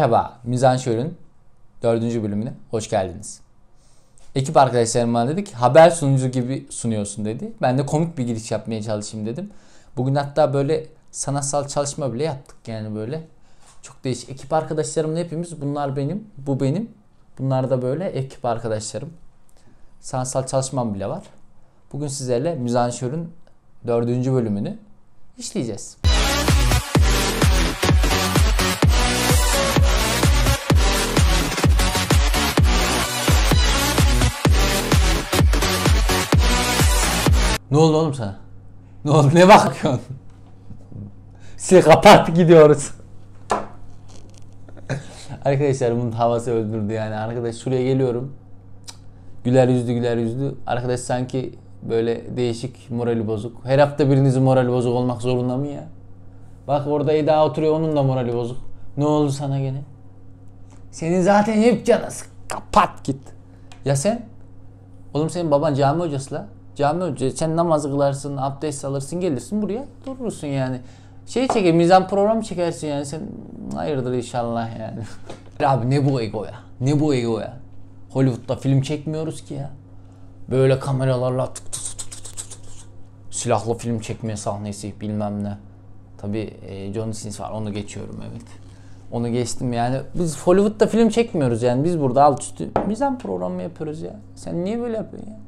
Merhaba, Mizanşör'ün dördüncü bölümüne hoş geldiniz. Ekip arkadaşlarım bana dedi ki haber sunucu gibi sunuyorsun dedi. Ben de komik bir giriş yapmaya çalışayım dedim. Bugün hatta böyle sanatsal çalışma bile yaptık yani böyle. Çok değişik. Ekip arkadaşlarımla hepimiz bunlar benim, bu benim. Bunlar da böyle ekip arkadaşlarım. Sanatsal çalışmam bile var. Bugün sizlerle Mizanşör'ün dördüncü bölümünü işleyeceğiz. Ne oldu oğlum sana? Ne oldu? Ne bakıyorsun? Sil kapat gidiyoruz. Arkadaşlar bunun havası öldürdü yani. Arkadaş şuraya geliyorum. Güler yüzlü güler yüzlü. Arkadaş sanki böyle değişik morali bozuk. Her hafta birinizin morali bozuk olmak zorunda mı ya? Bak orada Eda oturuyor onun da morali bozuk. Ne oldu sana gene? Senin zaten hep canı sık. Kapat git. Ya sen? Oğlum senin baban cami hocası la. Cami. Sen namaz kılarsın, abdest alırsın, gelirsin buraya durursun yani. Şey çeker, mizan programı çekersin yani sen hayırdır inşallah yani. Abi ne bu ego ya? Ne bu ego ya? Hollywood'da film çekmiyoruz ki ya. Böyle kameralarla tık tık tık tık tık tık. silahlı film çekme sahnesi bilmem ne. Tabi e, John Sins var onu geçiyorum evet. Onu geçtim yani. Biz Hollywood'da film çekmiyoruz yani. Biz burada alt üstü mizan programı yapıyoruz ya. Sen niye böyle yapıyorsun ya?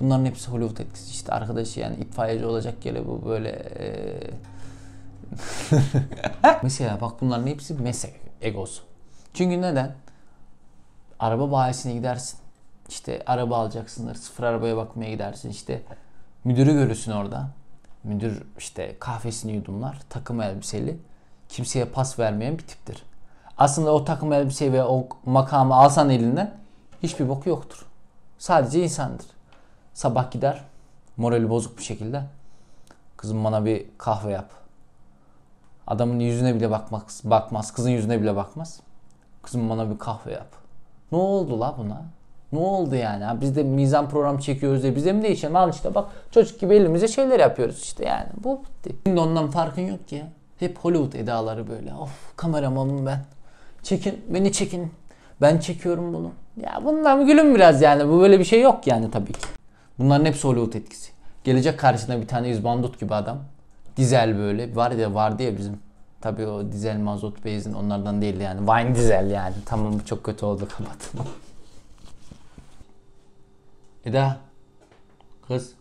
Bunların hepsi Hollywood etkisi. İşte arkadaşı yani itfaiyeci olacak yere bu böyle e... Mesela bak bunların hepsi meslek egosu. Çünkü neden? Araba bayisine gidersin. İşte araba alacaksındır. Sıfır arabaya bakmaya gidersin. İşte müdürü görürsün orada. Müdür işte kahvesini yudumlar. Takım elbiseli. Kimseye pas vermeyen bir tiptir. Aslında o takım elbiseyi ve o makamı alsan elinden hiçbir boku yoktur. Sadece insandır. Sabah gider morali bozuk bir şekilde. Kızım bana bir kahve yap. Adamın yüzüne bile bakmaz, bakmaz. Kızın yüzüne bile bakmaz. Kızım bana bir kahve yap. Ne oldu la buna? Ne oldu yani? Biz de mizan program çekiyoruz diye bize mi değişelim? Al işte bak çocuk gibi elimize şeyler yapıyoruz işte yani. Bu bitti. Şimdi ondan farkın yok ki. Hep Hollywood edaları böyle. Of kameramanım ben. Çekin beni çekin. Ben çekiyorum bunu. Ya bundan gülüm biraz yani. Bu böyle bir şey yok yani tabii ki. Bunların hepsi Hollywood etkisi. Gelecek karşısına bir tane yüzbandut gibi adam. Dizel böyle. Var ya vardı ya bizim. Tabii o dizel mazot benzin onlardan değildi yani. Vine dizel yani. Tamam çok kötü oldu kapat. Eda. Kız.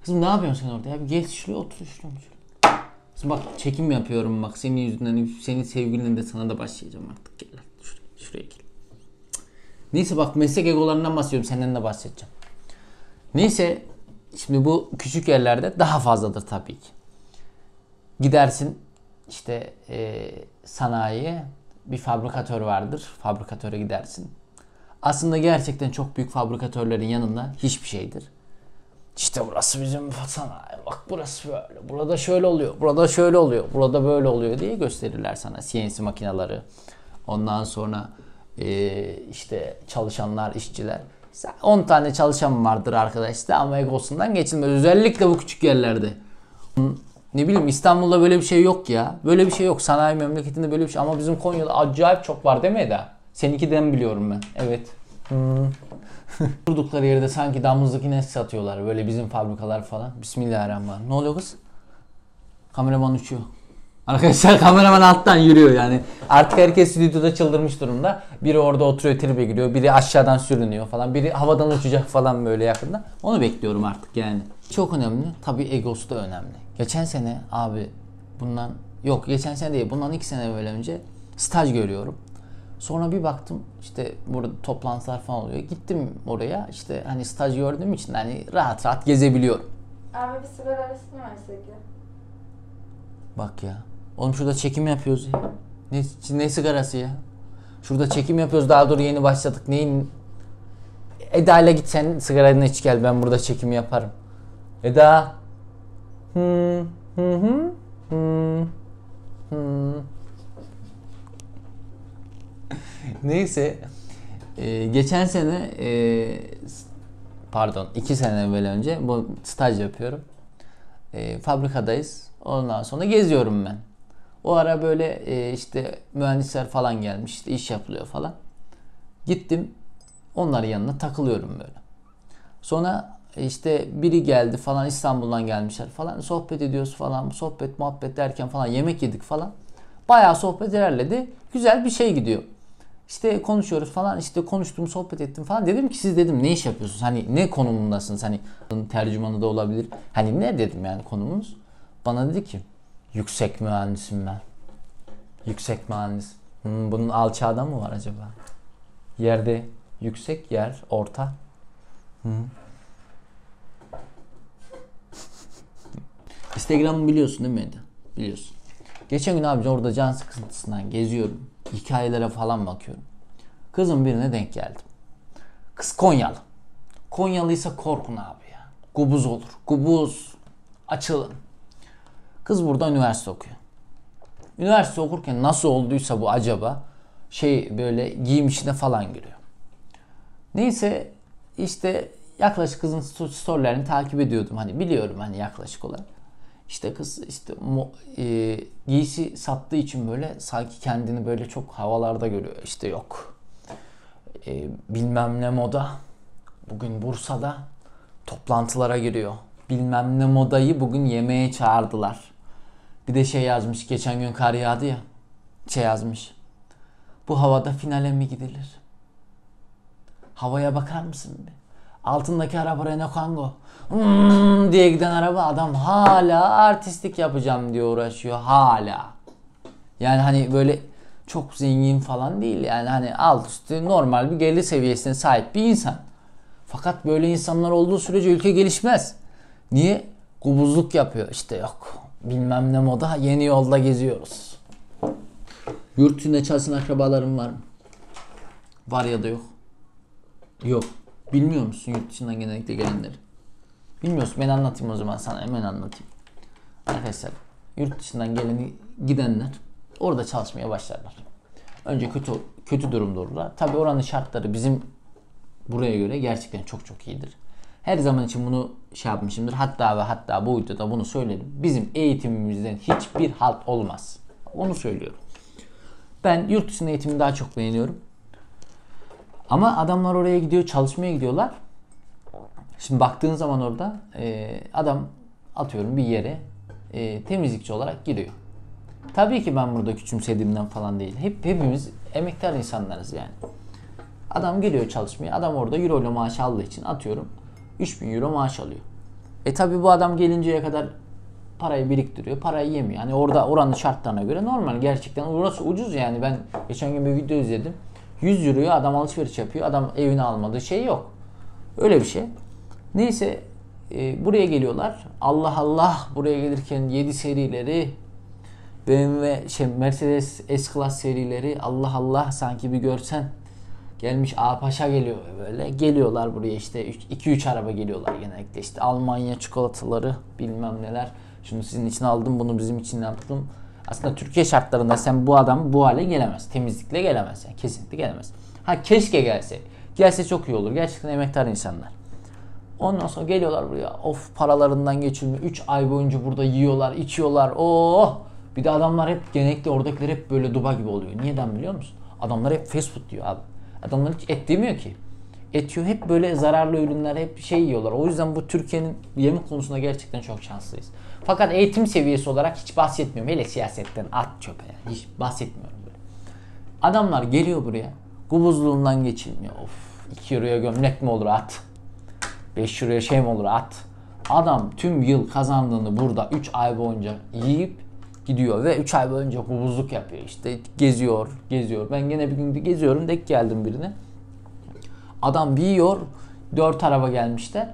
Kızım ne yapıyorsun sen orada ya? Bir geç şuraya otur şuraya. Kızım bak çekim yapıyorum bak senin yüzünden senin sevgilinin de sana da başlayacağım artık. Gel şuraya, şuraya gel. Neyse bak meslek egolarından bahsediyorum senden de bahsedeceğim. Neyse şimdi bu küçük yerlerde daha fazladır tabii ki. Gidersin işte e, sanayiye bir fabrikatör vardır. Fabrikatöre gidersin. Aslında gerçekten çok büyük fabrikatörlerin yanında hiçbir şeydir. İşte burası bizim sanayi. Bak burası böyle. Burada şöyle oluyor. Burada şöyle oluyor. Burada böyle oluyor diye gösterirler sana. CNC makineleri. Ondan sonra e, işte çalışanlar, işçiler. 10 tane çalışan vardır arkadaşlar ama egosundan geçilmez. Özellikle bu küçük yerlerde. Ne bileyim İstanbul'da böyle bir şey yok ya. Böyle bir şey yok. Sanayi memleketinde böyle bir şey. Ama bizim Konya'da acayip çok var değil mi Eda? Seninkiden biliyorum ben. Evet. Hmm. Durdukları yerde sanki damızlık inek satıyorlar. Böyle bizim fabrikalar falan. Bismillahirrahmanirrahim. Ne oluyor kız? Kameraman uçuyor. Arkadaşlar kameraman alttan yürüyor yani. Artık herkes stüdyoda çıldırmış durumda. Biri orada oturuyor tribe giriyor. Biri aşağıdan sürünüyor falan. Biri havadan uçacak falan böyle yakında. Onu bekliyorum artık yani. Çok önemli. Tabii egosu da önemli. Geçen sene abi bundan yok geçen sene değil bundan iki sene böyle önce staj görüyorum. Sonra bir baktım işte burada toplantılar falan oluyor. Gittim oraya işte hani staj gördüğüm için hani rahat rahat gezebiliyorum. Abi bir sigara arasını versek ya. Bak ya. Oğlum şurada çekim yapıyoruz ya. Ne, ne sigarası ya? Şurada çekim yapıyoruz daha dur yeni başladık. Neyin? Eda ile git sen sigaranı iç gel ben burada çekim yaparım. Eda. Hı hı hı hı hı. Neyse. Ee, geçen sene e, pardon iki sene evvel önce bu staj yapıyorum. E, fabrikadayız. Ondan sonra geziyorum ben. O ara böyle e, işte mühendisler falan gelmiş işte iş yapılıyor falan. Gittim onların yanına takılıyorum böyle. Sonra işte biri geldi falan İstanbul'dan gelmişler falan sohbet ediyoruz falan sohbet muhabbet derken falan yemek yedik falan. Bayağı sohbet ilerledi. Güzel bir şey gidiyor. İşte konuşuyoruz falan işte konuştum sohbet ettim falan. Dedim ki siz dedim ne iş yapıyorsunuz? Hani ne konumundasınız? Hani tercümanı da olabilir. Hani ne dedim yani konumunuz? Bana dedi ki yüksek mühendisim ben. Yüksek mühendis. Hmm, bunun alçağda mı var acaba? Yerde yüksek yer orta. Hı. Instagram'ı biliyorsun değil mi Eda? Biliyorsun. Geçen gün abi orada can sıkıntısından geziyorum. Hikayelere falan bakıyorum. Kızın birine denk geldim. Kız Konyalı. Konyalıysa korkun abi ya. Gubuz olur. Gubuz. Açılın. Kız burada üniversite okuyor. Üniversite okurken nasıl olduysa bu acaba şey böyle giyim işine falan giriyor. Neyse işte yaklaşık kızın storylerini takip ediyordum. Hani biliyorum hani yaklaşık olarak. İşte kız işte mo, e, giysi sattığı için böyle sanki kendini böyle çok havalarda görüyor. İşte yok e, bilmem ne moda bugün Bursa'da toplantılara giriyor. Bilmem ne modayı bugün yemeğe çağırdılar. Bir de şey yazmış geçen gün kar yağdı ya. Şey yazmış. Bu havada finale mi gidilir? Havaya bakar mısın bir? Altındaki araba Renault Kangoo. Hmm diye giden araba adam hala artistik yapacağım diye uğraşıyor hala. Yani hani böyle çok zengin falan değil yani hani alt üstü normal bir gelir seviyesine sahip bir insan. Fakat böyle insanlar olduğu sürece ülke gelişmez. Niye? Kubuzluk yapıyor işte yok. Bilmem ne moda yeni yolda geziyoruz. Yurt dışında çalışan akrabaların var mı? Var ya da yok. Yok. Bilmiyor musun yurt dışından genellikle gelenleri? Bilmiyorsun. Ben anlatayım o zaman sana. Hemen anlatayım. Arkadaşlar yurt dışından geleni gidenler orada çalışmaya başlarlar. Önce kötü kötü durumda olurlar. Tabi oranın şartları bizim buraya göre gerçekten çok çok iyidir. Her zaman için bunu şey yapmışımdır. Hatta ve hatta bu videoda bunu söyledim. Bizim eğitimimizden hiçbir halt olmaz. Onu söylüyorum. Ben yurt dışında eğitimi daha çok beğeniyorum. Ama adamlar oraya gidiyor, çalışmaya gidiyorlar. Şimdi baktığın zaman orada e, adam atıyorum bir yere e, temizlikçi olarak giriyor. Tabii ki ben burada küçümsediğimden falan değil. Hep hepimiz emektar insanlarız yani. Adam geliyor çalışmaya. Adam orada euro ile maaş aldığı için atıyorum 3000 euro maaş alıyor. E tabi bu adam gelinceye kadar parayı biriktiriyor. Parayı yemiyor. Yani orada oranın şartlarına göre normal. Gerçekten orası ucuz yani. Ben geçen gün bir video izledim. 100 euroya adam alışveriş yapıyor. Adam evine almadığı şey yok. Öyle bir şey. Neyse e, buraya geliyorlar. Allah Allah buraya gelirken 7 serileri BMW şey Mercedes S-Class serileri Allah Allah sanki bir görsen gelmiş A Paşa geliyor böyle geliyorlar buraya işte 2-3 araba geliyorlar genellikle işte Almanya çikolataları bilmem neler şunu sizin için aldım bunu bizim için yaptım aslında Türkiye şartlarında sen bu adam bu hale gelemez temizlikle gelemez yani kesinlikle gelemez ha keşke gelse gelse çok iyi olur gerçekten emektar insanlar Ondan sonra geliyorlar buraya. Of paralarından geçilmiyor. 3 ay boyunca burada yiyorlar, içiyorlar. Oh! Bir de adamlar hep genellikle oradakiler hep böyle duba gibi oluyor. Niyeden biliyor musun? Adamlar hep fast food diyor abi. Adamlar hiç et demiyor ki. Et yiyor. Hep böyle zararlı ürünler hep şey yiyorlar. O yüzden bu Türkiye'nin yemek konusunda gerçekten çok şanslıyız. Fakat eğitim seviyesi olarak hiç bahsetmiyorum. Hele siyasetten at çöpe yani. Hiç bahsetmiyorum böyle. Adamlar geliyor buraya. Gubuzluğundan geçilmiyor. Of 2 euroya gömlek mi olur at. 5 euroya şey mi olur at. Adam tüm yıl kazandığını burada 3 ay boyunca yiyip gidiyor ve 3 ay boyunca hubuzluk yapıyor işte geziyor geziyor. Ben gene bir gün geziyorum denk geldim birine. Adam bir yiyor 4 araba gelmişler.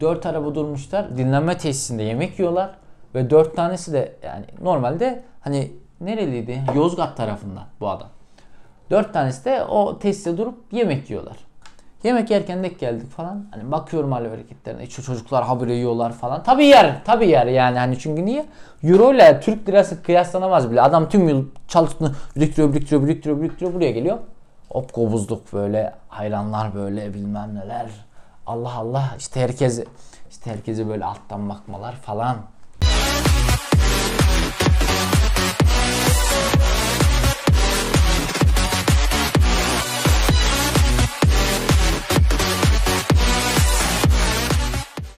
4 araba durmuşlar dinlenme tesisinde yemek yiyorlar ve 4 tanesi de yani normalde hani nereliydi? Yozgat tarafında bu adam. 4 tanesi de o tesiste durup yemek yiyorlar. Yemek yerken denk geldik falan. Hani bakıyorum hal hareketlerine. İşte çocuklar habire yiyorlar falan. Tabi yer. Tabi yer yani. Hani çünkü niye? Euro ile Türk lirası kıyaslanamaz bile. Adam tüm yıl çalıştığını biriktiriyor, biriktiriyor, biriktiriyor, biriktiriyor. Buraya geliyor. Hop kobuzduk böyle. Hayranlar böyle bilmem neler. Allah Allah. işte herkes işte herkese böyle alttan bakmalar falan.